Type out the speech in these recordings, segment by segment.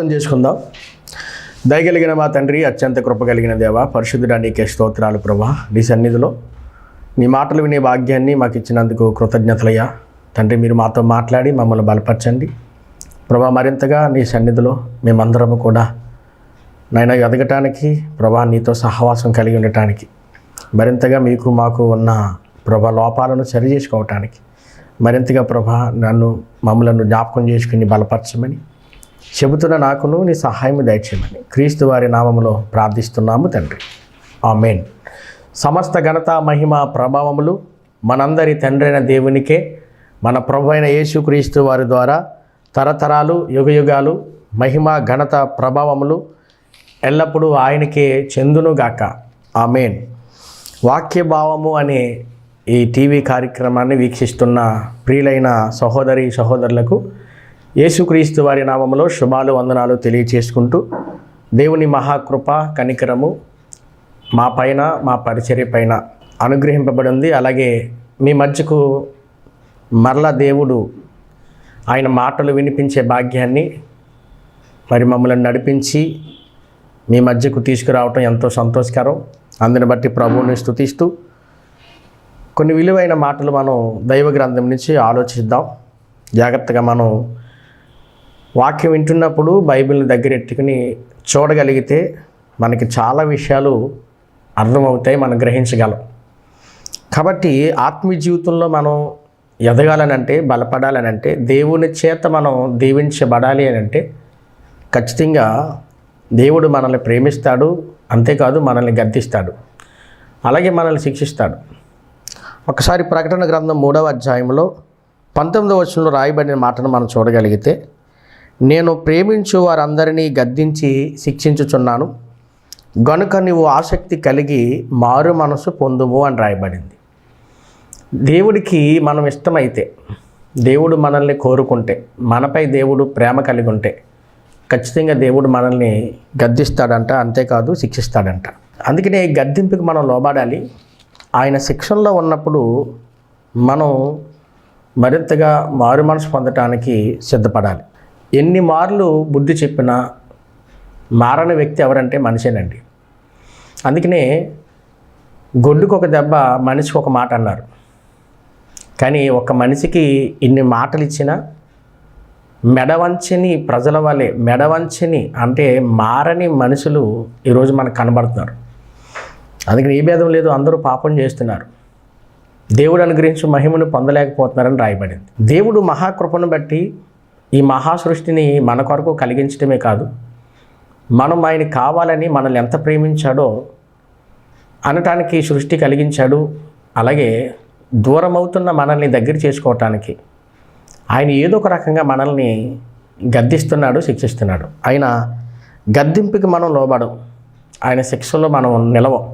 ప్రార్థన చేసుకుందాం. దయగలిగిన మా తండ్రి అత్యంత కృప కలిగిన దేవ పరిశుద్ధుడా నీకే స్తోత్రాలు ప్రభా. నీ సన్నిధిలో నీ మాటలు వినే భాగ్యాన్ని మాకు ఇచ్చినందుకు కృతజ్ఞతలయ్యా. తండ్రి మీరు మాతో మాట్లాడి మమ్మల్ని బలపరచండి. ప్రభా మరింతగా నీ సన్నిధిలో మేమందరము కూడా నాయన ఎదగటానికి ప్రభా నీతో సహవాసం కలిగి ఉండటానికి మరింతగా మీకు మాకు ఉన్న ప్రభా లోపాలను సరి చేసుకోవటానికి మరింతగా ప్రభా నన్ను మమ్మలను జ్ఞాపకం చేసుకుని బలపరచమని చెబుతున్న నాకును నీ సహాయం దయచేయమని. క్రీస్తు వారి నామములో ప్రార్థిస్తున్నాము తండ్రి. ఆమెన్. సమస్త ఘనత మహిమ ప్రభావములు మనందరి తండ్రి అయిన దేవునికే మన ప్రభు అయిన యేసుక్రీస్తు వారి ద్వారా తరతరాలు యుగయుగాలు మహిమ ఘనత ప్రభావములు ఎల్లప్పుడూ ఆయనకే చెందునుగాక. ఆమెన్. వాక్య భావము అనే ఈ టీవీ కార్యక్రమాన్ని వీక్షిస్తున్న ప్రియులైన సహోదరి సహోదరులకు యేసుక్రీస్తు వారి నామంలో శుభాలు వందనాలు తెలియచేసుకుంటూ దేవుని మహాకృప కనికరము మా పైన మా పరిచర్య పైన అనుగ్రహింపబడింది. అలాగే మీ మధ్యకు మరల దేవుడు ఆయన మాటలు వినిపించే భాగ్యాన్ని మరి మమ్మల్ని నడిపించి మీ మధ్యకు తీసుకురావటం ఎంతో సంతోషకరం. అందుని బట్టి ప్రభువుని స్థుతిస్తూ కొన్ని విలువైన మాటలు మనం దైవ గ్రంథం నుంచి ఆలోచిద్దాం. జాగ్రత్తగా మనం వాక్యం వింటున్నప్పుడు బైబిల్ని దగ్గర ఎట్టుకుని చూడగలిగితే మనకి చాలా విషయాలు అర్థమవుతాయి మనం గ్రహించగలం. కాబట్టి ఆత్మీయ జీవితంలో మనం ఎదగాలని అంటే బలపడాలని అంటే దేవుని చేత మనం దీవించబడాలి అని అంటే ఖచ్చితంగా దేవుడు మనల్ని ప్రేమిస్తాడు అంతేకాదు మనల్ని గద్దిస్తాడు. అలాగే మనల్ని శిక్షిస్తాడు. ఒకసారి ప్రకటన గ్రంథం మూడవ అధ్యాయంలో పంతొమ్మిదవ వచనంలో రాయబడిన మాటను మనం చూడగలిగితే నేను ప్రేమించు వారందరినీ గద్దించి శిక్షించుచున్నాను. గనుక నీవు ఆసక్తి కలిగి మారు మనసు పొందుము అని రాయబడింది. దేవుడికి మనం ఇష్టమైతే దేవుడు మనల్ని కోరుకుంటే మనపై దేవుడు ప్రేమ కలిగి ఉంటే ఖచ్చితంగా దేవుడు మనల్ని గద్దిస్తాడంట అంతేకాదు శిక్షిస్తాడంట. అందుకనే గద్దింపుకి మనం లోబడాలి. ఆయన శిక్షణలో ఉన్నప్పుడు మనం మరింతగా మారు మనసు పొందటానికి సిద్ధపడాలి. ఎన్ని మార్లు బుద్ధి చెప్పినా మారని వ్యక్తి ఎవరంటే మనిషేనండి. అందుకనే గొడ్డుకు ఒక దెబ్బ మనిషికి ఒక మాట అన్నారు. కానీ ఒక మనిషికి ఇన్ని మాటలు ఇచ్చినా మెడవంచని ప్రజల వలె మెడవంచని అంటే మారని మనుషులు ఈరోజు మనకు కనబడుతున్నారు. అందుకని ఏ భేదం లేదు అందరూ పాపం చేస్తున్నారు. దేవుడు అనుగ్రహించి మహిమను పొందలేకపోతున్నారని రాయబడింది. దేవుడు మహాకృపను బట్టి ఈ మహా సృష్టిని మన కొరకు కలిగించడమే కాదు మనం ఆయన కావాలని మనల్ని ఎంత ప్రేమించాడో అనటానికి సృష్టి కలిగించాడు. అలాగే దూరం అవుతున్న మనల్ని దగ్గర చేసుకోవటానికి ఆయన ఏదో ఒక రకంగా మనల్ని గద్దిస్తున్నాడు శిక్షిస్తున్నాడు. ఆయన గద్దింపుకి మనం లోబడం ఆయన శిక్షలో మనం నిలవం.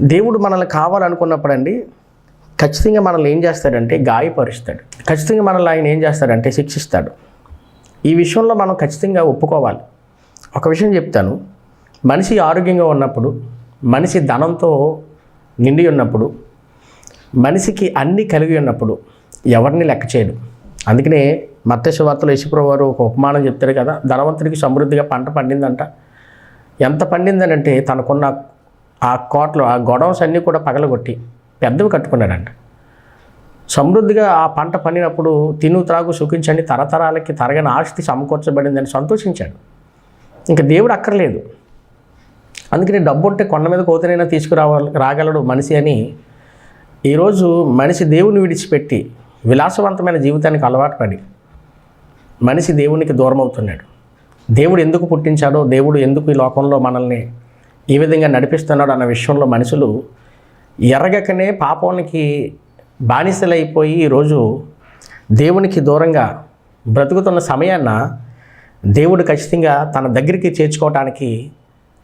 దేవుడు మనల్ని కావాలనుకున్నప్పుడండి ఖచ్చితంగా మనల్ని ఏం చేస్తాడంటే గాయపరుస్తాడు. ఖచ్చితంగా మనల్ని ఆయన ఏం చేస్తాడంటే శిక్షిస్తాడు. ఈ విషయంలో మనం ఖచ్చితంగా ఒప్పుకోవాలి. ఒక విషయం చెప్తాను. మనిషి ఆరోగ్యంగా ఉన్నప్పుడు మనిషి ధనంతో నిండి ఉన్నప్పుడు మనిషికి అన్నీ కలిగి ఉన్నప్పుడు ఎవరిని లెక్క చేయడు. అందుకనే మత్స్య వార్తలు యశుప్రభు వారు ఒక ఉపమానం చెప్తారు కదా ధనవంతుడికి సమృద్ధిగా పంట పండిందంట. ఎంత పండిందనంటే తనకున్న ఆ కోట్లు ఆ గొడవస్ అన్నీ కూడా పగలగొట్టి పెద్దవి కట్టుకున్నాడంట. సమృద్ధిగా ఆ పంట పండినప్పుడు తిను త్రాగు సుఖించండి తరతరాలకి తరగని ఆస్తి సమకూర్చబడిందని సంతోషించాడు. ఇంకా దేవుడు అక్కర్లేదు. అందుకని డబ్బు ఉంటే కొండ మీద కోతనైనా తీసుకురావాలి రాగలడు మనిషి అని ఈరోజు మనిషి దేవుని విడిచిపెట్టి విలాసవంతమైన జీవితానికి అలవాటు పడి మనిషి దేవునికి దూరం అవుతున్నాడు దేవుడు ఎందుకు పుట్టించాడో దేవుడు ఎందుకు ఈ లోకంలో మనల్ని ఈ విధంగా నడిపిస్తున్నాడు అన్న విషయంలో మనుషులు ఎరగకనే పాపానికి బానిసలైపోయి ఈరోజు దేవునికి దూరంగా బ్రతుకుతున్న సమయాన్న దేవుడు ఖచ్చితంగా తన దగ్గరికి చేర్చుకోవటానికి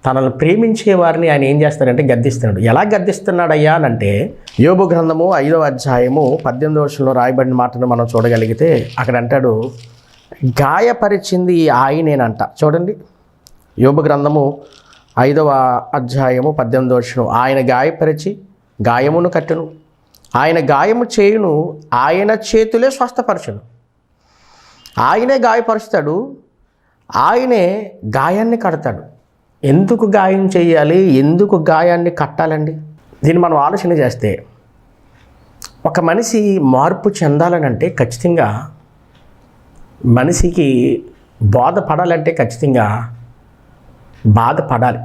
తనను ప్రేమించే వారిని ఆయన ఏం చేస్తాడంటే గద్దిస్తున్నాడు. ఎలా గద్దిస్తున్నాడయ్యా అని అంటే యోబు గ్రంథము ఐదవ అధ్యాయము పద్దెనిమిదవ వర్షంలో రాయబడిన మాటను మనం చూడగలిగితే అక్కడ అంటాడు గాయపరిచింది ఆయనేనంట. చూడండి యోబు గ్రంథము ఐదవ అధ్యాయము పద్దెనిమిదవ వర్షం ఆయన గాయపరిచి గాయమును కట్టును. ఆయన గాయము చేయును ఆయన చేతులే స్వస్థపరచును. ఆయనే గాయపరుస్తాడు ఆయనే గాయాన్ని కడతాడు. ఎందుకు గాయం చేయాలి? ఎందుకు గాయాన్ని కట్టాలండి? దీన్ని మనం ఆలోచన చేస్తే ఒక మనిషి మార్పు చెందాలని అంటే ఖచ్చితంగా మనిషికి బాధపడాలంటే ఖచ్చితంగా బాధపడాలి.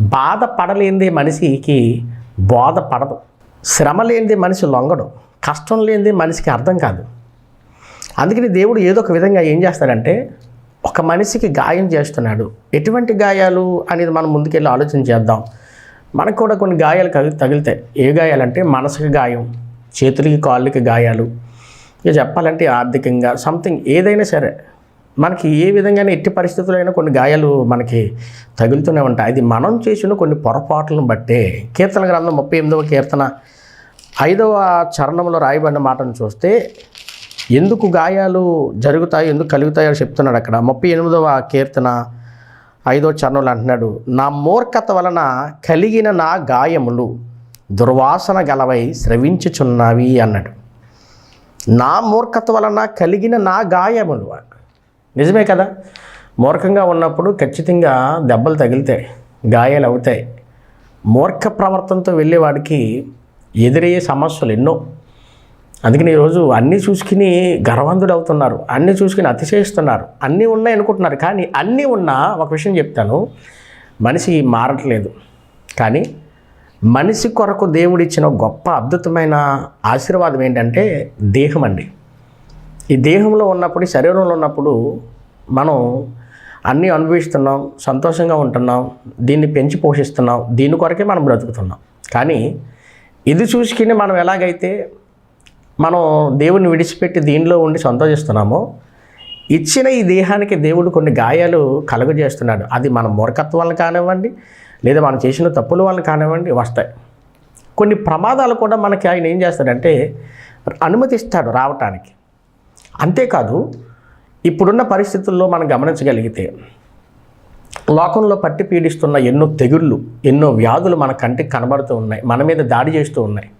బాధపడలేనిదే మనిషికి బోధపడదు. శ్రమ లేనిదే మనిషి లొంగడు. కష్టం లేనిదే మనిషికి అర్థం కాదు. అందుకని దేవుడు ఏదో ఒక విధంగా ఏం చేస్తాడంటే ఒక మనిషికి గాయం చేస్తున్నాడు. ఎటువంటి గాయాలు అనేది మనం ముందుకెళ్ళి ఆలోచన చేద్దాం. మనకు కూడా కొన్ని గాయాలు కగి తగిలితాయి. ఏ గాయాలంటే మనసుకి గాయం చేతులకి కాళ్ళకి గాయాలు. ఇక చెప్పాలంటే ఆర్థికంగా సంథింగ్ ఏదైనా సరే. మనకి ఏ విధంగానే ఎట్టి పరిస్థితులైనా కొన్ని గాయాలు మనకి తగులుతూనే ఉంటాయి. అది మనం చేసిన కొన్ని పొరపాట్లను బట్టే కీర్తన గ్రంథం ముప్పై ఎనిమిదవ కీర్తన ఐదవ చరణంలో రాయబడిన మాటను చూస్తే ఎందుకు గాయాలు జరుగుతాయి ఎందుకు కలుగుతాయో చెప్తున్నాడు అక్కడ. ముప్పై ఎనిమిదవ కీర్తన ఐదో చరణంలో అంటున్నాడు నా మూర్ఖత వలన కలిగిన నా గాయములు దుర్వాసన గలవై స్రవించుచున్నవి అన్నాడు. నా మూర్ఖత వలన కలిగిన నా గాయములు నిజమే కదా? మూర్ఖంగా ఉన్నప్పుడు ఖచ్చితంగా దెబ్బలు తగిలితాయి గాయాలు అవుతాయి. మూర్ఖ ప్రవర్తనతో వెళ్ళేవాడికి ఎదురయ్యే సమస్యలు ఎన్నో. అందుకని ఈరోజు అన్నీ చూసుకుని గర్వంధుడు అవుతున్నారు అన్నీ చూసుకుని అతిశయిస్తున్నారు. అన్నీ ఉన్నాయి అనుకుంటున్నారు కానీ అన్నీ ఉన్నా ఒక విషయం చెప్తాను. మనిషి మారట్లేదు. కానీ మనిషి కొరకు దేవుడిచ్చిన గొప్ప అద్భుతమైన ఆశీర్వాదం ఏంటంటే దేహం అండి. ఈ దేహంలో ఉన్నప్పుడు శరీరంలో ఉన్నప్పుడు మనం అన్నీ అనుభవిస్తున్నాం సంతోషంగా ఉంటున్నాం దీన్ని పెంచి పోషిస్తున్నాం దీని కొరకే మనం బ్రతుకుతున్నాం. కానీ ఇది చూసుకుని మనం ఎలాగైతే మనం దేవుని విడిచిపెట్టి దీనిలో ఉండి సంతోషిస్తున్నామో ఇచ్చిన ఈ దేహానికి దేవుడు కొన్ని గాయాలు కలుగజేస్తున్నాడు. అది మన మూర్ఖత్వం వల్ల కానివ్వండి లేదా మనం చేసిన తప్పుల వల్ల కానివ్వండి వస్తాయి. కొన్ని ప్రమాదాలు కూడా మనకి ఆయన ఏం చేస్తాడంటే అనుమతిస్తాడు రావటానికి. అంతేకాదు ఇప్పుడున్న పరిస్థితుల్లో మనం గమనించగలిగితే లోకంలో పట్టి పీడిస్తున్న ఎన్నో తెగుళ్ళు ఎన్నో వ్యాధులు మన కంటికి కనబడుతూ ఉన్నాయి మన మీద దాడి చేస్తూ ఉన్నాయి.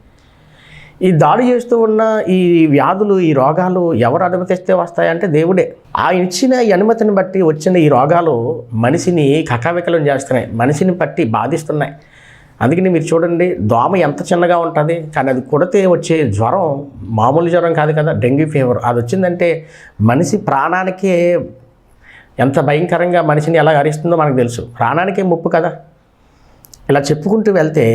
ఈ దాడి చేస్తూ ఉన్న ఈ వ్యాధులు ఈ రోగాలు ఎవరు అనుమతిస్తే వస్తాయంటే దేవుడే. ఆ ఇచ్చిన ఈ అనుమతిని బట్టి వచ్చిన ఈ రోగాలు మనిషిని కకావికలం చేస్తున్నాయి మనిషిని పట్టి బాధిస్తున్నాయి. అందుకని మీరు చూడండి దోమ ఎంత చిన్నగా ఉంటుంది కానీ అది కొడితే వచ్చే జ్వరం మామూలు జ్వరం కాదు కదా డెంగ్యూ ఫీవర్. అది వచ్చిందంటే మనిషి ప్రాణానికే ఎంత భయంకరంగా మనిషిని ఎలా అరిస్తుందో మనకు తెలుసు. ప్రాణానికే ముప్పు కదా. ఇలా చెప్పుకుంటూ వెళ్తే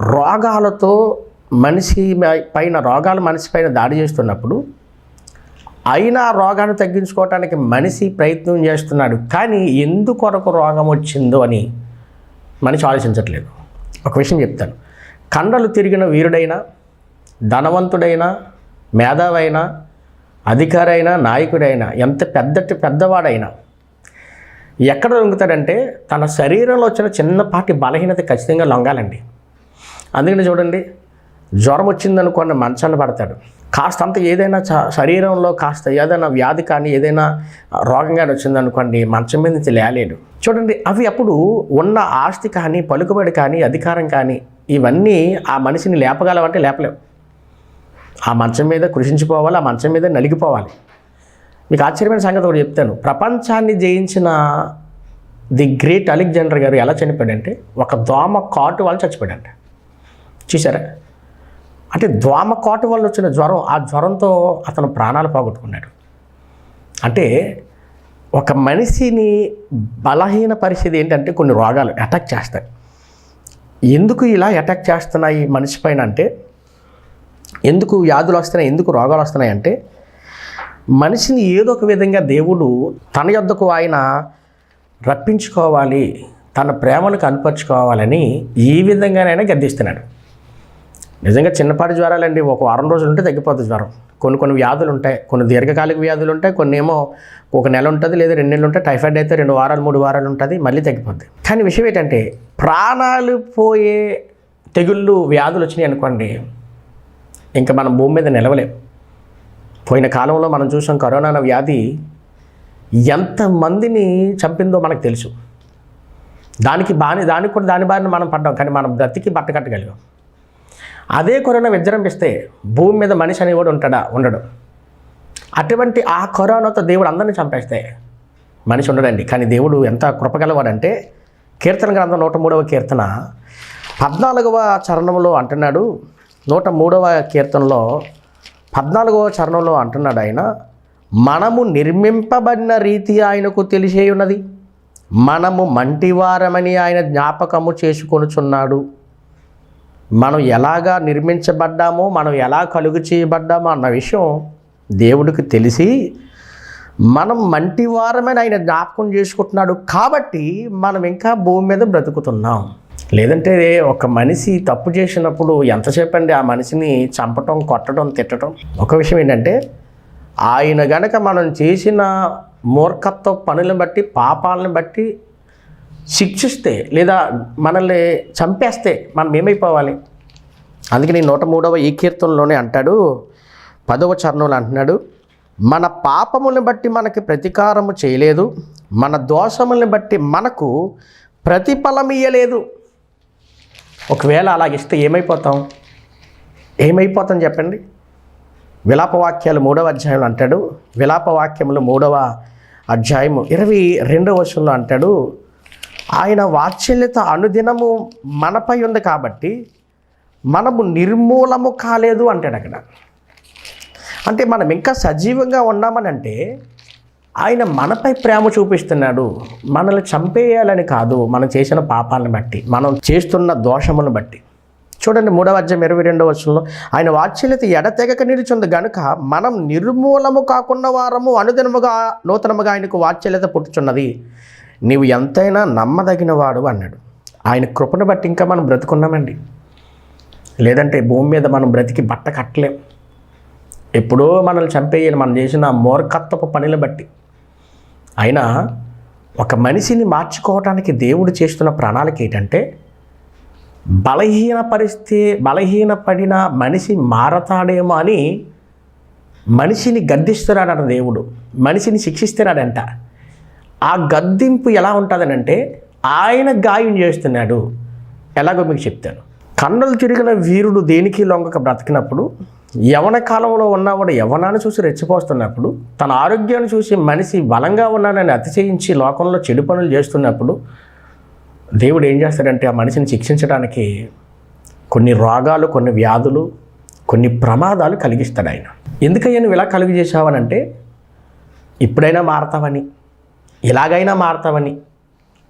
రోగాలతో మనిషి పైన రోగాలు మనిషి పైన దాడి చేస్తున్నప్పుడు అయినా రోగాన్ని తగ్గించుకోవటానికి మనిషి ప్రయత్నం చేస్తున్నాడు. కానీ ఎందుకొరకు రోగం వచ్చిందో అని మనిషి ఆలోచించట్లేదు. ఒక విషయం చెప్తాను. కండలు తిరిగిన వీరుడైనా ధనవంతుడైనా మేధావైనా అధికారైనా నాయకుడైనా ఎంత పెద్ద పెద్దవాడైనా ఎక్కడ లొంగుతాడంటే తన శరీరంలో వచ్చిన చిన్నపాటి బలహీనత ఖచ్చితంగా లొంగాలండి. అందుకని చూడండి జ్వరం వచ్చిందనుకోండి మంచాన్ని పడతాడు. కాస్త అంత ఏదైనా చ- శరీరంలో కాస్త ఏదైనా వ్యాధి కానీ ఏదైనా రోగం కానీ వచ్చిందనుకోండి మంచం మీద నుంచి లేలేడు చూడండి అవి అప్పుడు ఉన్న ఆస్తి కానీ పలుకుబడి కానీ అధికారం కానీ ఇవన్నీ ఆ మనిషిని లేపగలవంటే లేపలేవు. ఆ మంచం మీద కృషించిపోవాలి ఆ మంచం మీద నలిగిపోవాలి. మీకు ఆశ్చర్యమైన సంగతి ఒకటి చెప్తాను. ప్రపంచాన్ని జయించిన ది గ్రేట్ అలెగ్జాండర్ గారు ఎలా చనిపోయాడంటే ఒక దోమ కాటు వాళ్ళు చచ్చిపోయాడంట. చూసారా అంటే దోమ వల్ల వచ్చిన జ్వరం ఆ జ్వరంతో అతను ప్రాణాలు పోగొట్టుకున్నాడు. అంటే ఒక మనిషిని బలహీన పరిస్థితి ఏంటంటే కొన్ని రోగాలు అటాక్ చేస్తాయి. ఎందుకు ఇలా అటాక్ చేస్తున్నాయి మనిషి పైన అంటే ఎందుకు వ్యాధులు వస్తున్నాయి ఎందుకు రోగాలు వస్తున్నాయి అంటే మనిషిని ఏదో ఒక విధంగా దేవుడు తన యొద్దకు ఆయన రప్పించుకోవాలి తన ప్రేమను కనపరుచుకోవాలని ఈ విధంగానైనా గద్దిస్తున్నాడు. నిజంగా చిన్నపాటి జ్వరాలండి. ఒక వారం రోజులు ఉంటే తగ్గిపోతుంది జ్వరం. కొన్ని కొన్ని వ్యాధులు ఉంటాయి కొన్ని దీర్ఘకాలిక వ్యాధులు ఉంటాయి కొన్ని ఏమో ఒక నెల ఉంటుంది లేదా రెండు నెలలు ఉంటాయి టైఫాయిడ్ అయితే రెండు వారాలు మూడు వారాలు ఉంటుంది మళ్ళీ తగ్గిపోద్ది. కానీ విషయం ఏంటంటే ప్రాణాలు పోయే తెగుళ్ళు వ్యాధులు వచ్చినాయి అనుకోండి ఇంకా మనం భూమి మీద నిలవలేం. పోయిన కాలంలో మనం చూసాం కరోనా అన్న వ్యాధి ఎంతమందిని చంపిందో మనకు తెలుసు. దానికి బాని దానికి కూడా దాని బారిన మనం పడ్డాం. కానీ మనం బ్రతికి బట్టకట్టగలిగాం. అదే కరోనా విజృంభిస్తే భూమి మీద మనిషి అని కూడా ఉంటాడా? ఉండడు. అటువంటి ఆ కరోనాతో దేవుడు అందరిని చంపేస్తే మనిషి ఉండడండి. కానీ దేవుడు ఎంత కృపగలవాడంటే కీర్తన గ్రంథం నూట మూడవ కీర్తన పద్నాలుగవ చరణంలో అంటున్నాడు. నూట మూడవ కీర్తనలో పద్నాలుగవ చరణంలో అంటున్నాడు ఆయన మనము నిర్మింపబడిన రీతి ఆయనకు తెలిసే ఉన్నది మనము మంటివారమని ఆయన జ్ఞాపకము చేసుకొనుచున్నాడు. మనం ఎలాగా నిర్మించబడ్డామో మనం ఎలా కలుగు చేయబడ్డామో అన్న విషయం దేవుడికి తెలిసి మనం మంటివారమని ఆయన జ్ఞాపకం చేసుకుంటున్నాడు కాబట్టి మనం ఇంకా భూమి మీద బ్రతుకుతున్నాం. లేదంటే ఒక మనిషి తప్పు చేసినప్పుడు ఎంత చెప్పండి ఆ మనిషిని చంపటం కొట్టడం తిట్టడం? ఒక విషయం ఏంటంటే ఆయన గనక మనం చేసిన మూర్ఖత్వ పనులను బట్టి పాపాలను బట్టి శిక్షిస్తే లేదా మనల్ని చంపేస్తే మనం ఏమైపోవాలి? అందుకని నూట మూడవ ఈ కీర్తనలోనే అంటాడు పదవ చరణంలో అంటున్నాడు మన పాపములను బట్టి మనకి ప్రతీకారము చేయలేదు మన దోషములను బట్టి మనకు ప్రతిఫలం ఇయ్యలేదు. ఒకవేళ అలాగిస్తే ఏమైపోతాం? ఏమైపోతాం చెప్పండి? విలాపవాక్యాలు మూడవ అధ్యాయంలో అంటాడు విలాపవాక్యములు మూడవ అధ్యాయము ఇరవై రెండవ వర్షంలో అంటాడు ఆయన వాత్సల్యత అనుదినము మనపై ఉంది కాబట్టి మనము నిర్మూలము కాలేదు అంటాడు అక్కడ. అంటే మనం ఇంకా సజీవంగా ఉన్నామని అంటే ఆయన మనపై ప్రేమ చూపిస్తున్నాడు. మనల్ని చంపేయాలని కాదు. మనం చేసిన పాపాలను బట్టి మనం చేస్తున్న దోషమును బట్టి. చూడండి మూడవ అధ్యాయం ఇరవై రెండవ వర్షంలో ఆయన వాత్సల్యత ఎడతెగక నిలుచుంది గనుక మనం నిర్మూలము కాకున్న వారము అనుదినముగా నూతనముగా ఆయనకు వాత్సల్యత పుట్టుచున్నది. నీవు ఎంతైనా నమ్మదగిన వాడు అన్నాడు. ఆయన కృపను బట్టి ఇంకా మనం బ్రతుకున్నామండి. లేదంటే భూమి మీద మనం బ్రతికి బట్ట కట్టలేం. ఎప్పుడో మనల్ని చంపేయాలి మనం చేసిన మూర్ఖత్వపు పనులు బట్టి. అయినా ఒక మనిషిని మార్చుకోవటానికి దేవుడు చేస్తున్న ప్రణాళిక ఏంటంటే బలహీన పరిస్థితి బలహీనపడిన మనిషి మారతాడేమో అని మనిషిని గద్దిస్తున్నాడట దేవుడు. మనిషిని శిక్షిస్తున్నాడంట. ఆ గద్దింపు ఎలా ఉంటుందనంటే ఆయన గాయం చేస్తున్నాడు. ఎలాగో మీకు చెప్తాను. కన్నులు తిరిగిన వీరుడు దేనికి లొంగక బ్రతికినప్పుడు యవన కాలంలో ఉన్నవాడు యవనాన్ని చూసి రెచ్చిపోస్తున్నప్పుడు తన ఆరోగ్యాన్ని చూసి మనిషి బలంగా ఉన్నానని అతిశయించి లోకంలో చెడు పనులు చేస్తున్నప్పుడు దేవుడు ఏం చేస్తాడంటే ఆ మనిషిని శిక్షించడానికి కొన్ని రోగాలు కొన్ని వ్యాధులు కొన్ని ప్రమాదాలు కలిగిస్తాడు ఆయన. ఎందుకయ్యా నువ్వు ఇలా కలుగు చేసావనంటే ఇప్పుడైనా మారతావని. ఎలాగైనా మారతామని.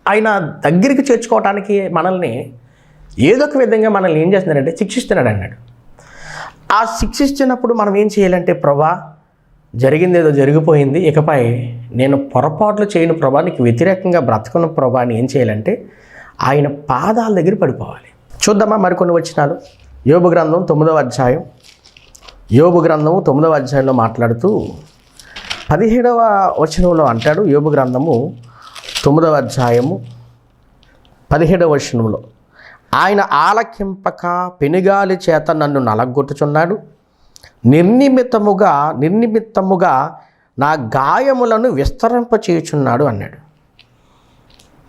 ఆయన దగ్గరికి చేర్చుకోవటానికి మనల్ని ఏదో ఒక విధంగా మనల్ని ఏం చేస్తున్నాడంటే శిక్షిస్తున్నాడు అన్నాడు. ఆ శిక్షిస్తున్నప్పుడు మనం ఏం చేయాలంటే ప్రభా జరిగింది ఏదో జరిగిపోయింది ఇకపై నేను పొరపాట్లు చేయని ప్రభా నీకు వ్యతిరేకంగా బ్రతకున్న ప్రభాని ఏం చేయాలంటే ఆయన పాదాల దగ్గర పడిపోవాలి. చూద్దామా మరికొన్ని వచ్చినాలు యోగు గ్రంథం తొమ్మిదవ అధ్యాయం. యోగు గ్రంథము తొమ్మిదవ అధ్యాయంలో మాట్లాడుతూ పదిహేడవ వచనంలో అంటాడు యోగ గ్రంథము తొమ్మిదవ అధ్యాయము పదిహేడవ వచనంలో. ఆయన ఆలకింపక పెనుగాలి చేత నన్ను నలగొట్టుచున్నాడు. నిర్నిమిత్తముగా నిర్నిమిత్తముగా నా గాయములను విస్తరింపచేయుచున్నాడు అన్నాడు.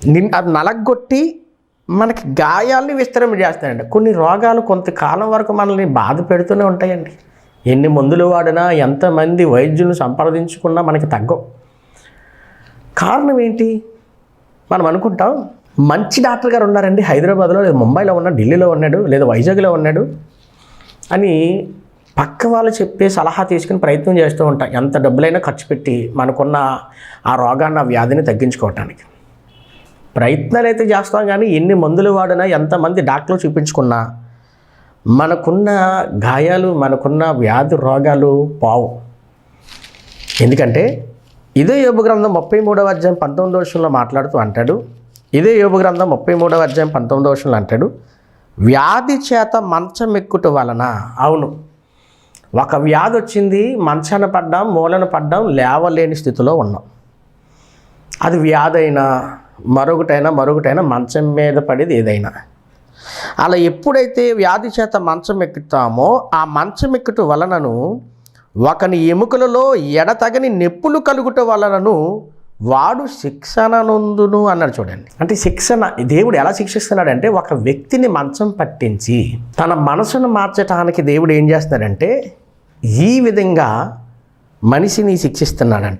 నిన్ అది నలగొట్టి మనకి గాయాల్ని విస్తరింప కొన్ని రోగాలు కొంతకాలం వరకు మనల్ని బాధ పెడుతూనే ఉంటాయండి. ఎన్ని మందులు వాడినా ఎంతమంది వైద్యులను సంప్రదించుకున్నా మనకి తగ్గవు. కారణం ఏంటి? మనం అనుకుంటాం మంచి డాక్టర్ గారు ఉన్నారండి హైదరాబాద్లో లేదా ముంబైలో ఉన్నాడు ఢిల్లీలో ఉన్నాడు లేదా వైజాగ్లో ఉన్నాడు అని పక్క వాళ్ళు చెప్పే సలహా తీసుకుని ప్రయత్నం చేస్తూ ఉంటాం. ఎంత డబ్బులైనా ఖర్చు పెట్టి మనకున్న ఆ రోగాన్ని ఆ వ్యాధిని తగ్గించుకోవటానికి. ప్రయత్నాలు అయితే చేస్తాం కానీ ఎన్ని మందులు వాడినా ఎంతమంది డాక్టర్లు చూపించుకున్నా మనకున్న గాయాలు మనకున్న వ్యాధి రోగాలు పావు. ఎందుకంటే ఇదే యోగ గ్రంథం ముప్పై మూడవ అధ్యాయం పంతొమ్మిదవ వర్షంలో మాట్లాడుతూ అంటాడు. ఇదే యోగ గ్రంథం ముప్పై మూడవ అధ్యాయం పంతొమ్మిదవ వర్షంలో అంటాడు వ్యాధి చేత మంచం ఎక్కుట వలన అవును. ఒక వ్యాధి వచ్చింది మంచాన పడ్డాం మూలన పడ్డాం లేవలేని స్థితిలో ఉన్నాం. అది వ్యాధి అయినా మరొకటైనా మరొకటైనా మంచం మీద పడేది ఏదైనా. అలా ఎప్పుడైతే వ్యాధి చేత మంచం ఎక్కుతామో ఆ మంచం ఎక్కుట వలనను ఒకని ఎముకలలో ఎడతగని నొప్పులు కలుగుట వలనను వాడు శిక్షణ నొందును అన్నాడు చూడండి. అంటే శిక్షణ దేవుడు ఎలా శిక్షిస్తున్నాడంటే ఒక వ్యక్తిని మంచం పట్టించి తన మనసును మార్చటానికి దేవుడు ఏం చేస్తున్నాడంటే ఈ విధంగా మనిషిని శిక్షిస్తున్నాడంట.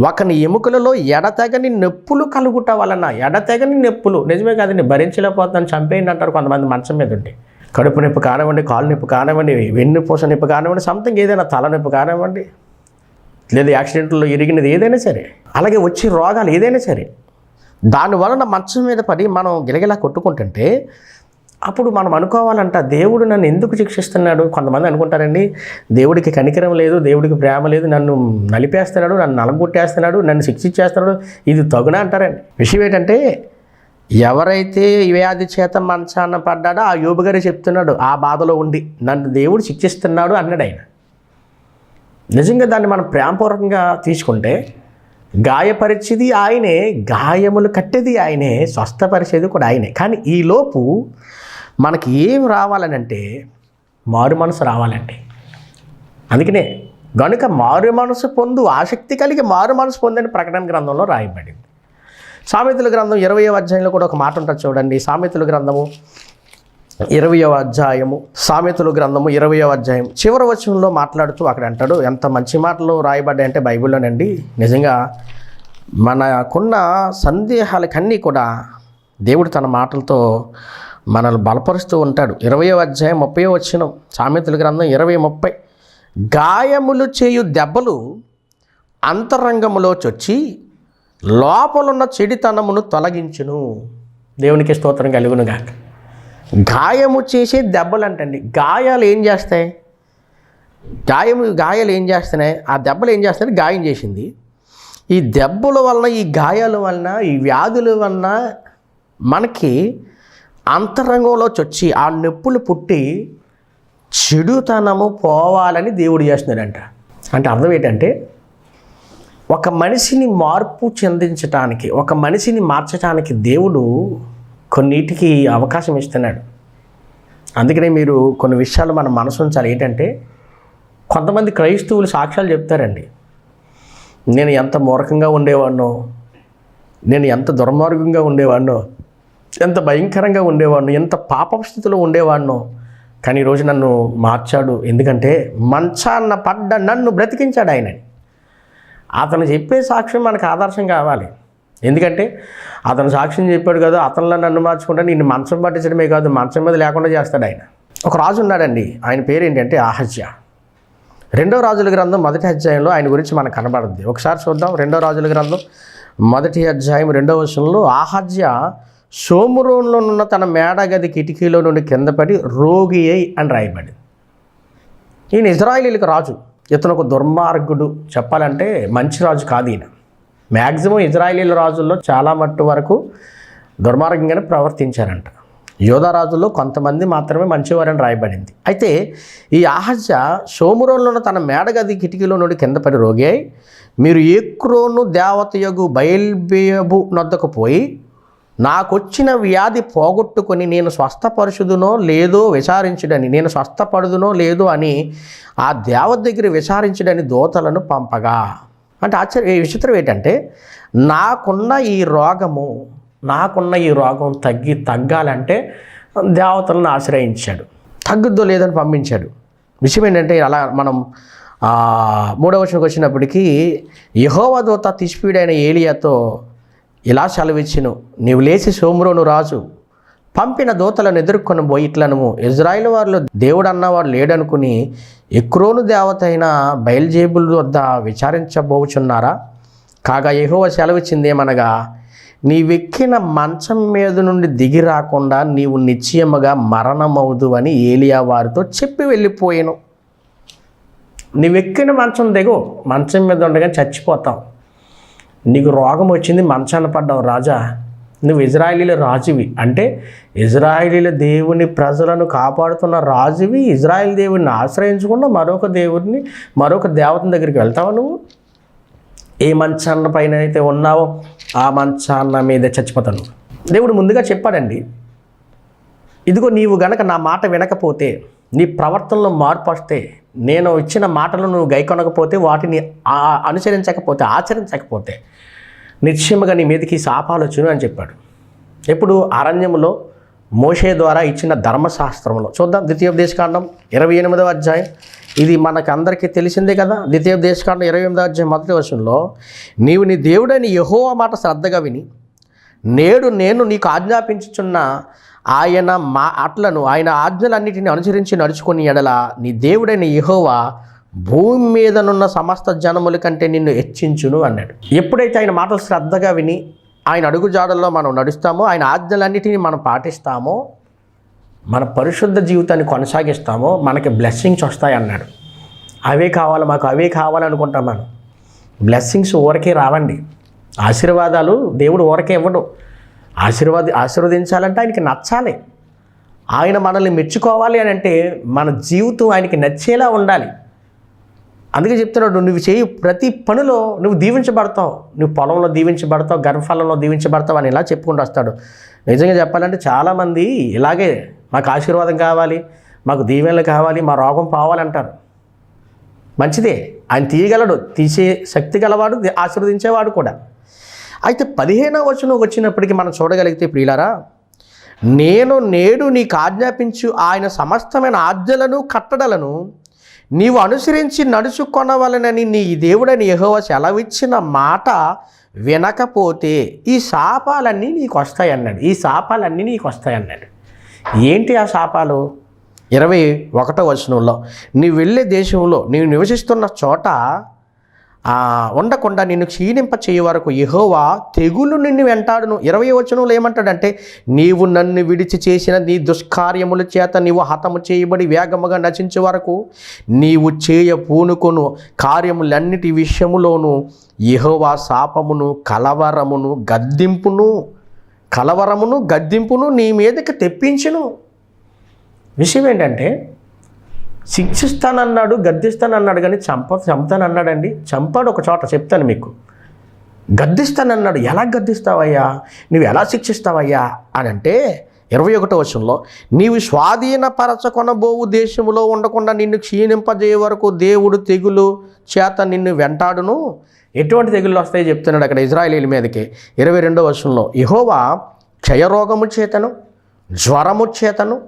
ఒకని ఎముకలలో ఎడతెగని నొప్పులు కలుగుట వలన ఎడతెగని నొప్పులు నిజమే కాదండి భరించలేకపోతున్నాను చంపేయండి అంటారు కొంతమంది మంచం మీద ఉండి. కడుపు నొప్పి కానివ్వండి కాలు నొప్పి కానివ్వండి వెన్నుపూస నొప్పి కానివ్వండి సంథింగ్ ఏదైనా తల నొప్పి కానివ్వండి లేదా యాక్సిడెంట్లో ఇరిగినది ఏదైనా సరే అలాగే వచ్చే రోగాలు ఏదైనా సరే దాని వలన మంచం మీద పడి మనం గిలగిలా కొట్టుకుంటుంటే అప్పుడు మనం అనుకోవాలంట దేవుడు నన్ను ఎందుకు శిక్షిస్తున్నాడు? కొంతమంది అనుకుంటారండి దేవుడికి కనికరం లేదు దేవుడికి ప్రేమ లేదు నన్ను నలిపేస్తున్నాడు నన్ను నలగొట్టేస్తున్నాడు నన్ను శిక్షించేస్తున్నాడు ఇది తగున అంటారండి. విషయం ఏంటంటే ఎవరైతే ఈ వ్యాధి చేత మంచాన పడ్డాడో ఆ యోబు గారే చెప్తున్నాడు ఆ బాధలో ఉండి నన్ను దేవుడు శిక్షిస్తున్నాడు అన్నాడు ఆయన. నిజంగా దాన్ని మనం ప్రేమపూర్వకంగా తీసుకుంటే గాయపరిచేది ఆయనే గాయములు కట్టేది ఆయనే స్వస్థపరిచేది కూడా ఆయనే. కానీ ఈలోపు మనకి ఏం రావాలనంటే మారు మనసు రావాలండి. అందుకనే గనుక మారు మనసు పొందు ఆసక్తి కలిగి మారు మనసు పొందని ప్రకటన గ్రంథంలో రాయబడింది. సామెతల గ్రంథం ఇరవయో అధ్యాయంలో కూడా ఒక మాట ఉంటుంది చూడండి. సామెతల గ్రంథము ఇరవయో అధ్యాయము సామెతలు గ్రంథము ఇరవయో అధ్యాయం. చివరి వచనంలో మాట్లాడుతూ అక్కడ అంటాడు ఎంత మంచి మాటలు రాయబడ్డాయంటే బైబిల్లోనండి. నిజంగా మనకున్న సందేహాలకన్నీ కూడా దేవుడు తన మాటలతో మనల్ని బలపరుస్తూ ఉంటాడు. ఇరవయో అధ్యాయం ముప్పై వచ్చిన సామెతల గ్రంథం ఇరవై ముప్పై. గాయములు చేయు దెబ్బలు అంతరంగములో చొచ్చి లోపలున్న చెడితనమును తొలగించును. దేవునికి స్తోత్రం కలుగునుగాక గాయము చేసే దెబ్బలు అంటండి గాయాలు ఏం చేస్తాయి? గాయము గాయాలు ఏం చేస్తున్నాయి? ఆ దెబ్బలు ఏం చేస్తాయి గాయం చేసింది. ఈ దెబ్బల వలన ఈ గాయాల వలన ఈ వ్యాధుల వలన మనకి అంతరంగంలో చొచ్చి ఆ నొప్పులు పుట్టి చెడుతనము పోవాలని దేవుడు చేస్తున్నాడంట. అంటే అర్థం ఏంటంటే ఒక మనిషిని మార్పు చెందించటానికి ఒక మనిషిని మార్చటానికి దేవుడు కొన్నిటికి అవకాశం ఇస్తున్నాడు. అందుకనే మీరు కొన్ని విషయాలు మన మనసు ఉంచాలి. ఏంటంటే కొంతమంది క్రైస్తవులు సాక్ష్యాలు చెప్తారండి. నేను ఎంత మూర్ఖంగా ఉండేవాడినో నేను ఎంత దుర్మార్గంగా ఉండేవాడినో ఎంత భయంకరంగా ఉండేవాడినో ఎంత పాప స్థితిలో ఉండేవాడినో. కానీ ఈరోజు నన్ను మార్చాడు. ఎందుకంటే మంచాన్న పడ్డ నన్ను బ్రతికించాడు ఆయన. అతను చెప్పే సాక్ష్యం మనకు ఆదర్శం కావాలి. ఎందుకంటే అతను సాక్ష్యం చెప్పాడు కదా అతనిలో నన్ను మార్చుకుంటే నిన్ను మంచం పట్టించడమే కాదు మంచం మీద లేకుండా చేస్తాడు ఆయన. ఒక రాజు ఉన్నాడండి ఆయన పేరు ఏంటంటే ఆహజ్య రెండో రాజుల గ్రంథం మొదటి అధ్యాయంలో ఆయన గురించి మనకు కనబడుద్ది. ఒకసారి చూద్దాం రెండో రాజుల గ్రంథం మొదటి అధ్యాయం రెండో వర్షంలో ఆహజ్య సోమురోన్లోనున్న తన మేడగది కిటికీలో నుండి కింద పడి రోగి అయి అని రాయబడింది. ఈయన ఇజ్రాయిలీలకు రాజు ఇతను ఒక దుర్మార్గుడు. చెప్పాలంటే మంచి రాజు కాదు ఈయన. మ్యాక్సిమం ఇజ్రాయిలీల రాజుల్లో చాలా మట్టు వరకు దుర్మార్గంగానే ప్రవర్తించారంట. యోధా రాజుల్లో కొంతమంది మాత్రమే మంచివారని రాయబడింది. అయితే ఈ ఆహజ సోమురోన్లో ఉన్న తన మేడగది కిటికీలో నుండి కింద పడి రోగి అయి మీరు ఏక్రోను దేవతయగు బయల్బేయబు నొద్దకు పోయి నాకొచ్చిన వ్యాధి పోగొట్టుకొని నేను స్వస్థపరుచుదునో లేదో విచారించుడని నేను స్వస్థపడుదునో లేదో అని ఆ దేవత దగ్గర విచారించడని దోతలను పంపగా. అంటే ఆశ్చర్య విచిత్రం ఏంటంటే నాకున్న ఈ రోగము నాకున్న ఈ రోగం తగ్గి తగ్గాలంటే దేవతలను ఆశ్రయించాడు. తగ్గుద్దో లేదని పంపించాడు. విషయం ఏంటంటే అలా మనం మూడవ వచ్చినప్పటికీ యహోవ దూత తిష్పీడైన ఏలియాతో ఇలా సెలవిచ్చును నీవు లేచి సోమ్రోను రాజు. పంపిన దూతలను ఎదుర్కొని పోయిట్లను ఇజ్రాయిల్ వారిలో దేవుడు అన్నవాడు లేడనుకుని ఎక్రోను దేవత అయిన బయల్జేబుల్ వద్ద విచారించబోచున్నారా? కాగా ఎహోవ సెలవిచ్చిందేమనగా నీవెక్కిన మంచం మీద నుండి దిగి రాకుండా నీవు నిశ్చయముగా మరణమవుదు అని ఏలియా వారితో చెప్పి వెళ్ళిపోయాను. నీవెక్కిన మంచం దిగు. మంచం మీద ఉండగా చచ్చిపోతావు. నీకు రోగం వచ్చింది మంచాన పడ్డావు రాజా. నువ్వు ఇజ్రాయిలీల రాజువి. అంటే ఇజ్రాయిలీల దేవుని ప్రజలను కాపాడుతున్న రాజువి ఇజ్రాయిల్ దేవుడిని ఆశ్రయించకుండా మరొక దేవుడిని మరొక దేవతని దగ్గరికి వెళ్తావా నువ్వు? ఏ మంచాన్న పైన అయితే ఉన్నావో ఆ మంచాన్న మీద చచ్చిపోతాను దేవుడు ముందుగా చెప్పాడండి ఇదిగో నీవు గనక నా మాట వినకపోతే నీ ప్రవర్తనలో మార్పు వస్తే నేను ఇచ్చిన మాటలు నువ్వు గైకొనకపోతే వాటిని అనుసరించకపోతే ఆచరించకపోతే నిశ్చయముగా నీ మీదకి శాపాలు అని చెప్పాడు. ఎప్పుడు అరణ్యములో మోషే ద్వారా ఇచ్చిన ధర్మశాస్త్రంలో చూద్దాం. ద్వితీయోపదేశకాండం ఇరవై ఎనిమిదవ అధ్యాయం. ఇది మనకు అందరికీ తెలిసిందే కదా. ద్వితీయోపదేశకాండం ఇరవై ఎనిమిదవ అధ్యాయం మొదటి వర్షంలో నీవు నీ దేవుడని యహో మాట శ్రద్ధగా విని నేడు నేను నీకు ఆజ్ఞాపించుచున్న ఆయన మా అట్లను ఆయన ఆజ్ఞలన్నిటిని అనుసరించి నడుచుకుని ఎడల నీ దేవుడైన యహోవా భూమి మీదనున్న సమస్త జనముల కంటే నిన్ను హెచ్చించును అన్నాడు. ఎప్పుడైతే ఆయన మాటలు శ్రద్ధగా విని ఆయన అడుగుజాడల్లో మనం నడుస్తామో ఆయన ఆజ్ఞలన్నిటినీ మనం పాటిస్తామో మన పరిశుద్ధ జీవితాన్ని కొనసాగిస్తామో మనకి బ్లెస్సింగ్స్ వస్తాయి అన్నాడు. అవే కావాలి మాకు అవే కావాలనుకుంటాం మనం. బ్లెస్సింగ్స్ ఊరికే రావండి. ఆశీర్వాదాలు దేవుడు ఊరకే ఇవ్వడు. ఆశీర్వాద ఆశీర్వదించాలంటే ఆయనకి నచ్చాలి. ఆయన మనల్ని మెచ్చుకోవాలి అని అంటే మన జీవితం ఆయనకి నచ్చేలా ఉండాలి. అందుకే చెప్తున్నాడు నువ్వు చేయి ప్రతి పనిలో నువ్వు దీవించబడతావు. నువ్వు పొలంలో దీవించబడతావు గర్భఫలంలో దీవించబడతావు అని ఇలా చెప్పుకుంటూ వస్తాడు. నిజంగా చెప్పాలంటే చాలామంది ఇలాగే మాకు ఆశీర్వాదం కావాలి మాకు దీవెనలు కావాలి మా రోగం పోవాలంటారు. మంచిదే. ఆయన తీయగలడు తీసే శక్తి గలవాడు ఆశీర్వదించేవాడు కూడా. అయితే పదిహేనవ వచనం వచ్చినప్పటికీ మనం చూడగలిగితే ప్రియులారా నేను నేడు నీకు ఆజ్ఞాపించు ఆయన సమస్తమైన ఆజ్ఞలను కట్టడలను నీవు అనుసరించి నడుచుకొనవలనని నీ దేవుడని యహోవ సెలవిచ్చిన మాట వినకపోతే ఈ శాపాలన్నీ నీకు వస్తాయి అన్నాడు ఈ శాపాలన్నీ నీకు వస్తాయి అన్నాడు ఏంటి ఆ శాపాలు? ఇరవై ఒకటో వచనంలో నీవు వెళ్ళే దేశంలో నీవు నివసిస్తున్న చోట ఉండకుండా నిన్ను క్షీణింప చేయ వరకు యహోవా తెగులు నిన్ను వెంటాడును. ఇరవై వచనంలో ఏమంటాడంటే నీవు నన్ను విడిచి చేసిన నీ దుష్కార్యముల చేత నీవు హతము చేయబడి వేగముగా నశించే వరకు నీవు చేయ పూనుకొను కార్యములన్నిటి విషయములోను యహోవా శాపమును కలవరమును గద్దింపును కలవరమును గద్దింపును నీ మీదకి తెప్పించును. విషయం ఏంటంటే శిక్షిస్తానన్నాడు గద్దిస్తానన్నాడు కానీ చంప చంపుతానన్నాడండి. చంపాడు ఒక చోట చెప్తాను మీకు. గద్దిస్తానన్నాడు ఎలా గద్దిస్తావయ్యా? నువ్వు ఎలా శిక్షిస్తావయ్యా? అని అంటే ఇరవై ఒకటో వర్షంలో నీవు స్వాధీనపరచకొనబోవు దేశములో ఉండకుండా నిన్ను క్షీణింపజేయ వరకు దేవుడు తెగులు చేత నిన్ను వెంటాడును. ఎటువంటి తెగుళ్ళు వస్తాయో చెప్తున్నాడు అక్కడ ఇజ్రాయేలీల మీదకి. ఇరవై రెండో వర్షంలో ఇహోవా క్షయరోగము చేతను జ్వరము చేతను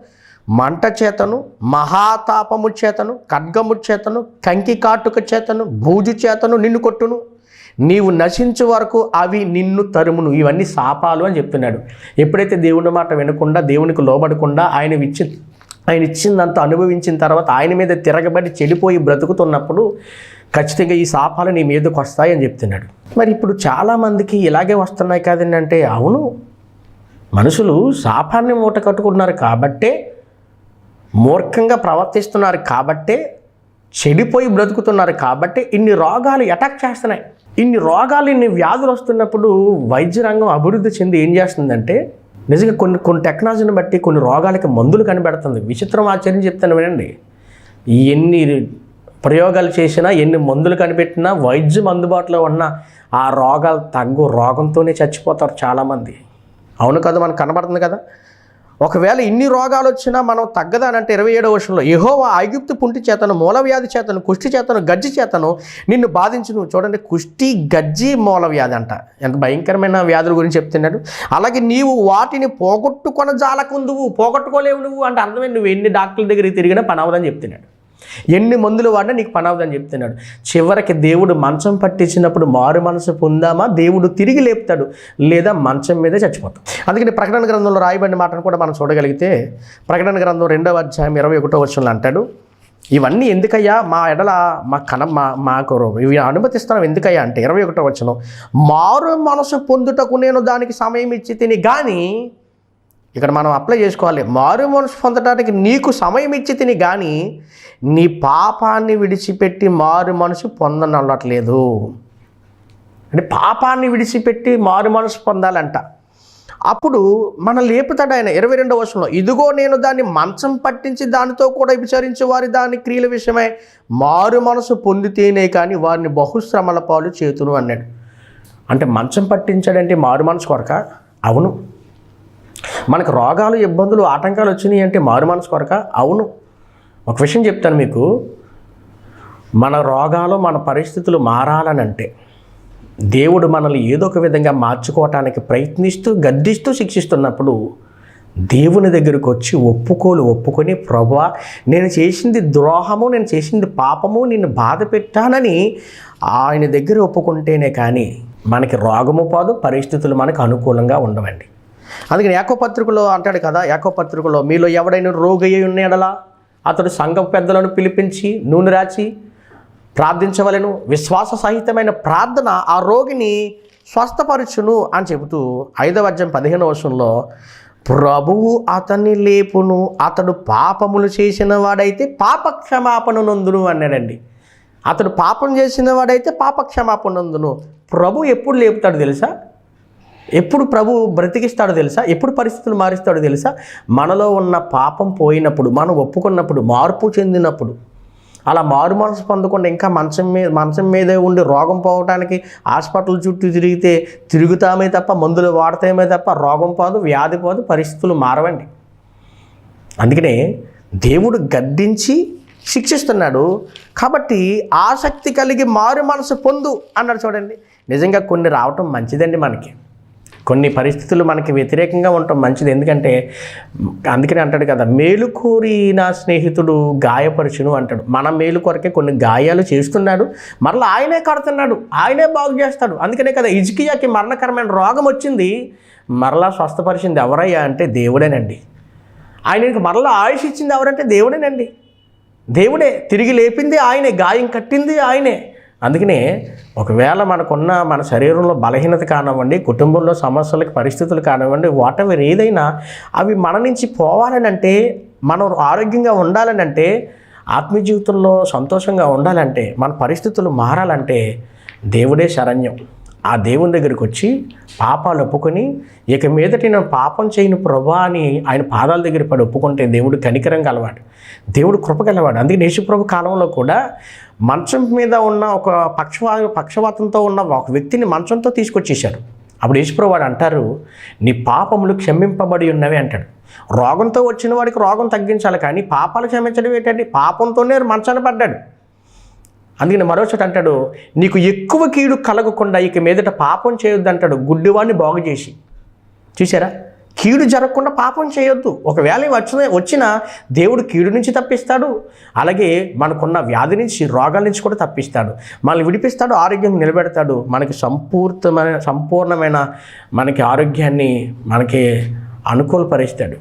మంట చేతను మహాతాపము చేతను ఖడ్గము చేతను కంకి కాటుక చేతను బూజు చేతను నిన్ను కొట్టును. నీవు నశించే వరకు అవి నిన్ను తరుమును. ఇవన్నీ శాపాలు అని చెప్తున్నాడు. ఎప్పుడైతే దేవుని మాట వినకుండా దేవునికి లోబడకుండా ఆయన ఇచ్చి ఆయన ఇచ్చిందంతా అనుభవించిన తర్వాత ఆయన మీద తిరగబడి చెడిపోయి బ్రతుకుతున్నప్పుడు ఖచ్చితంగా ఈ శాపాలు నీ మీదకి వస్తాయి అని చెప్తున్నాడు. మరి ఇప్పుడు చాలామందికి ఇలాగే వస్తున్నాయి కదండి అంటే అవును. మనుషులు శాపాన్ని మూట కట్టుకుంటున్నారు కాబట్టే మూర్ఖంగా ప్రవర్తిస్తున్నారు కాబట్టే చెడిపోయి బ్రతుకుతున్నారు కాబట్టి ఇన్ని రోగాలు అటాక్ చేస్తున్నాయి. ఇన్ని రోగాలు ఇన్ని వ్యాధులు వస్తున్నప్పుడు వైద్య రంగం అభివృద్ధి చెంది ఏం చేస్తుందంటే నిజంగా కొన్ని కొన్ని టెక్నాలజీని బట్టి కొన్ని రోగాలకి మందులు కనిపెడుతుంది విచిత్రం ఆశ్చర్యం చెప్తాను వినండి. ఎన్ని ప్రయోగాలు చేసినా ఎన్ని మందులు కనిపెట్టినా వైద్యం అందుబాటులో ఉన్న ఆ రోగాలు తగ్గు రోగంతోనే చచ్చిపోతారు చాలామంది. అవును కదా మనకు కనబడుతుంది కదా? ఒకవేళ ఇన్ని రోగాలు వచ్చినా మనం తగ్గదానంటే ఇరవై ఏడవ వర్షంలో యెహోవా ఐగుప్తు పుంటి చేతను మూలవ్యాధి చేతను కుష్టి చేతను గజ్జి చేతను నిన్ను బాధించును. చూడండి కుష్టి గజ్జి మూలవ్యాధి అంట. ఎంత భయంకరమైన వ్యాధుల గురించి చెప్తున్నాడు. అలాగే నీవు వాటిని పోగొట్టుకొన జాలకుందువు పోగొట్టుకోలేవు నువ్వు అంటే అర్థమే నువ్వు ఎన్ని డాక్టర్ల దగ్గరికి తిరిగినా పని అవదని చెప్తున్నాడు. ఎన్ని మందులు వాడినా నీకు పని చెప్తున్నాడు. చివరికి దేవుడు మంచం పట్టించినప్పుడు మారు మనసు పొందామా? దేవుడు తిరిగి లేపుతాడు. లేదా మంచం మీదే చచ్చిపోతాం. అందుకని ప్రకటన గ్రంథంలో రాయబడిన మాటను కూడా మనం చూడగలిగితే ప్రకటన గ్రంథం రెండవ అధ్యాయం ఇరవై ఒకటో వచ్చంలో అంటాడు ఇవన్నీ ఎందుకయ్యా? మా ఎడల మా కన మా మాకు ఇవి అనుమతిస్తున్నాం ఎందుకయ్యా? అంటే ఇరవై ఒకటో వచ్చిన మారు మనసు పొందుటకు నేను దానికి సమయం ఇచ్చి తిని కానీ ఇక్కడ మనం అప్లై చేసుకోవాలి. మారు మనసు పొందడానికి నీకు సమయం ఇచ్చి తిని కానీ నీ పాపాన్ని విడిచిపెట్టి మారు మనసు పొందనట్లేదు అంటే పాపాన్ని విడిచిపెట్టి మారు మనసు పొందాలంట. అప్పుడు మన లేపుతాడు ఆయన ఇరవై రెండవ వర్షంలో ఇదిగో నేను దాన్ని మంచం పట్టించి దానితో కూడా విచారించే వారి దాని క్రియల విషయమై మారు మనసు పొందితేనే కానీ వారిని బహుశ్రమల పాలు చేతును అన్నాడు. అంటే మంచం పట్టించాడంటే మారు మనసు కొరక? అవును. మనకు రోగాలు ఇబ్బందులు ఆటంకాలు వచ్చినాయి అంటే మారు మనసు కొరక? అవును. ఒక విషయం చెప్తాను మీకు. మన రోగాలు మన పరిస్థితులు మారాలనంటే దేవుడు మనల్ని ఏదో ఒక విధంగా మార్చుకోవటానికి ప్రయత్నిస్తూ గద్దిస్తూ శిక్షిస్తున్నప్పుడు దేవుని దగ్గరికి వచ్చి ఒప్పుకోలు ఒప్పుకొని ప్రభా నేను చేసింది ద్రోహము నేను చేసింది పాపము నిన్ను బాధ పెట్టానని ఆయన దగ్గర ఒప్పుకుంటేనే కానీ మనకి రోగము పోదు పరిస్థితులు మనకు అనుకూలంగా ఉండవండి. అందుకని ఏకోపత్రికలో అంటాడు కదా ఏకోపత్రికలో మీలో ఎవడైనా రోగి అయి ఉన్నాడలా? అతడు సంఘ పెద్దలను పిలిపించి నూనె రాచి ప్రార్థించవలను. విశ్వాస సహితమైన ప్రార్థన ఆ రోగిని స్వస్థపరచును అని చెబుతూ ఐదవ అధ్యాయం పదిహేను వర్షంలో ప్రభువు అతన్ని లేపును అతడు పాపములు చేసిన వాడైతే పాప క్షమాపణ అన్నాడండి. అతడు పాపం చేసిన వాడైతే పాప క్షమాపణ ప్రభు ఎప్పుడు లేపుతాడు తెలుసా? ఎప్పుడు ప్రభు బ్రతికిస్తాడో తెలుసా? ఎప్పుడు పరిస్థితులు మారుస్తాడో తెలుసా? మనలో ఉన్న పాపం పోయినప్పుడు మనం ఒప్పుకున్నప్పుడు మార్పు చెందినప్పుడు అలా మారు మనసు పొందకుండా ఇంకా మంచం మీద మంచం మీదే ఉండి రోగం పోవడానికి హాస్పిటల్ చుట్టూ తిరిగితే తిరుగుతామే తప్ప మందులు వాడతామే తప్ప రోగం పోదు వ్యాధి పోదు పరిస్థితులు మారవండి. అందుకనే దేవుడు గద్దించి శిక్షిస్తున్నాడు. కాబట్టి ఆసక్తి కలిగి మారు మనసు పొందు అన్నాడు చూడండి. నిజంగా కొన్ని రావటం మంచిదండి మనకి. కొన్ని పరిస్థితులు మనకి వ్యతిరేకంగా ఉండటం మంచిది. ఎందుకంటే అందుకని అంటాడు కదా మేలు కోరి నా స్నేహితుడు గాయపరచును అంటాడు. మన మేలు కొరకే కొన్ని గాయాలు చేస్తున్నాడు. మరలా ఆయనే కడుతున్నాడు. ఆయనే బాగు చేస్తాడు. అందుకనే కదా ఇజ్కియాకి మరణకరమైన రోగం వచ్చింది. మరలా స్వస్థపరిచింది ఎవరయ్యా అంటే దేవుడేనండి. ఆయనకి మరలా ఆయుష్ ఇచ్చింది ఎవరంటే దేవుడేనండి. దేవుడే తిరిగి లేపింది ఆయనే గాయం కట్టింది ఆయనే. అందుకనే ఒకవేళ మనకున్న మన శరీరంలో బలహీనత కానివ్వండి కుటుంబంలో సమస్యలకు పరిస్థితులు కానివ్వండి వాటెవర్ ఏదైనా అవి మన నుంచి పోవాలని అంటే మనం ఆరోగ్యంగా ఉండాలని అంటే ఆత్మీయ జీవితంలో సంతోషంగా ఉండాలంటే మన పరిస్థితులు మారాలంటే దేవుడే శరణ్యం. ఆ దేవుని దగ్గరికి వచ్చి పాపాలు ఒప్పుకొని ఇక మీదటి నేను పాపం చేయని ప్రభా అని ఆయన పాదాల దగ్గర పడి ఒప్పుకుంటే దేవుడు కనికరం గలవాడు. దేవుడు కృప గలవాడు. అందుకే నేషుప్రభు కాలంలో కూడా మంచం మీద ఉన్న ఒక పక్షవా పక్షవాతంతో ఉన్న ఒక వ్యక్తిని మంచంతో తీసుకొచ్చేశారు. అప్పుడు యేసుప్రభు వాడు అంటారు నీ పాపములు క్షమింపబడి ఉన్నవి అంటాడు. రోగంతో వచ్చిన వాడికి రోగం తగ్గించాలి కానీ పాపాలు క్షమించడం ఏంటంటే పాపంతోనే మంచాన పడ్డాడు. అందుకని మరో అంటాడు నీకు ఎక్కువ కీడు కలగకుండా ఇక మీదట పాపం చేయొద్దంటాడు గుడ్డివాడిని బాగు చేసి. చూసారా కీడు జరగకుండా పాపం చేయొద్దు. ఒకవేళ వచ్చిన వచ్చిన దేవుడు కీడు నుంచి తప్పిస్తాడు. అలాగే మనకున్న వ్యాధి నుంచి రోగాల నుంచి కూడా తప్పిస్తాడు. మనల్ని విడిపిస్తాడు ఆరోగ్యం నిలబెడతాడు. మనకి సంపూర్ణమైన సంపూర్ణమైన మనకి ఆరోగ్యాన్ని మనకి అనుకూలపరుస్తాడు.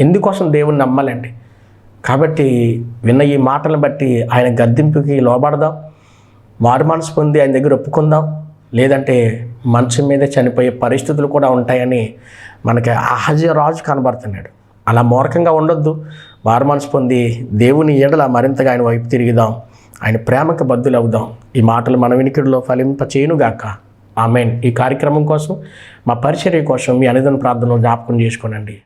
ఎందుకోసం దేవుణ్ణి నమ్మాలండి? కాబట్టి విన్న ఈ మాటలను బట్టి ఆయన గద్దింపుకి లోబడదాం. మారు మనసు పొంది ఆయన దగ్గర ఒప్పుకుందాం. లేదంటే మంచం మీద చనిపోయే పరిస్థితులు కూడా ఉంటాయని మనకి అహజ రాజు కనబడుతున్నాడు. అలా మూర్ఖంగా ఉండొద్దు. మారు మనసు పొంది దేవుని ఏడల మరింతగా ఆయన వైపు తిరిగిదాం. ఆయన ప్రేమకు బద్దులవుదాం. ఈ మాటలు మన వినికిడిలో ఫలింప చేయనుగాక ఆమెన్. ఈ కార్యక్రమం కోసం మా పరిచర్య కోసం మీ అనుదిన ప్రార్థనలో జ్ఞాపకం చేసుకోనండి.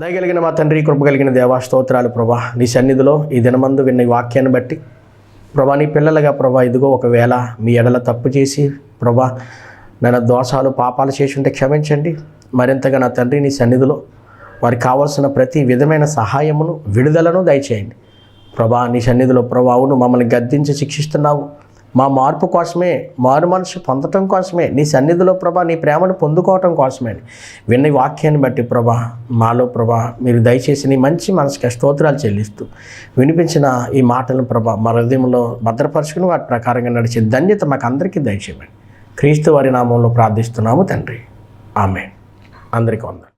దయగలిగిన మా తండ్రి కృప కలిగిన దేవా స్తోత్రాలు ప్రభా. నీ సన్నిధిలో ఈ దినమందు విన్న వాక్యాన్ని బట్టి ప్రభా నీ పిల్లలుగా ప్రభా ఇదిగో ఒకవేళ మీ ఎడల తప్పు చేసి ప్రభా నన్ను దోషాలు పాపాలు చేసి ఉంటే క్షమించండి. మరింతగా నా తండ్రి నీ సన్నిధిలో వారికి కావాల్సిన ప్రతి విధమైన సహాయమును విడుదలను దయచేయండి. ప్రభా నీ సన్నిధిలో ప్రభావును మమ్మల్ని గద్దించి శిక్షిస్తున్నావు. మా మార్పు కోసమే మారు మనసు పొందటం కోసమే నీ సన్నిధిలో ప్రభా నీ ప్రేమను పొందుకోవటం కోసమే. విన్న వాక్యాన్ని బట్టి ప్రభా మాలో ప్రభా మీరు దయచేసి నీ మంచి మనసుకి స్తోత్రాలు చెల్లిస్తూ వినిపించిన ఈ మాటలను ప్రభా మా హృదయంలో భద్రపరుచుకుని వాటి ప్రకారంగా నడిచే ధన్యత మాకు అందరికీ దయచేయమని. క్రీస్తు వారి నామంలో ప్రార్థిస్తున్నాము తండ్రి. ఆమె అందరికీ వందరు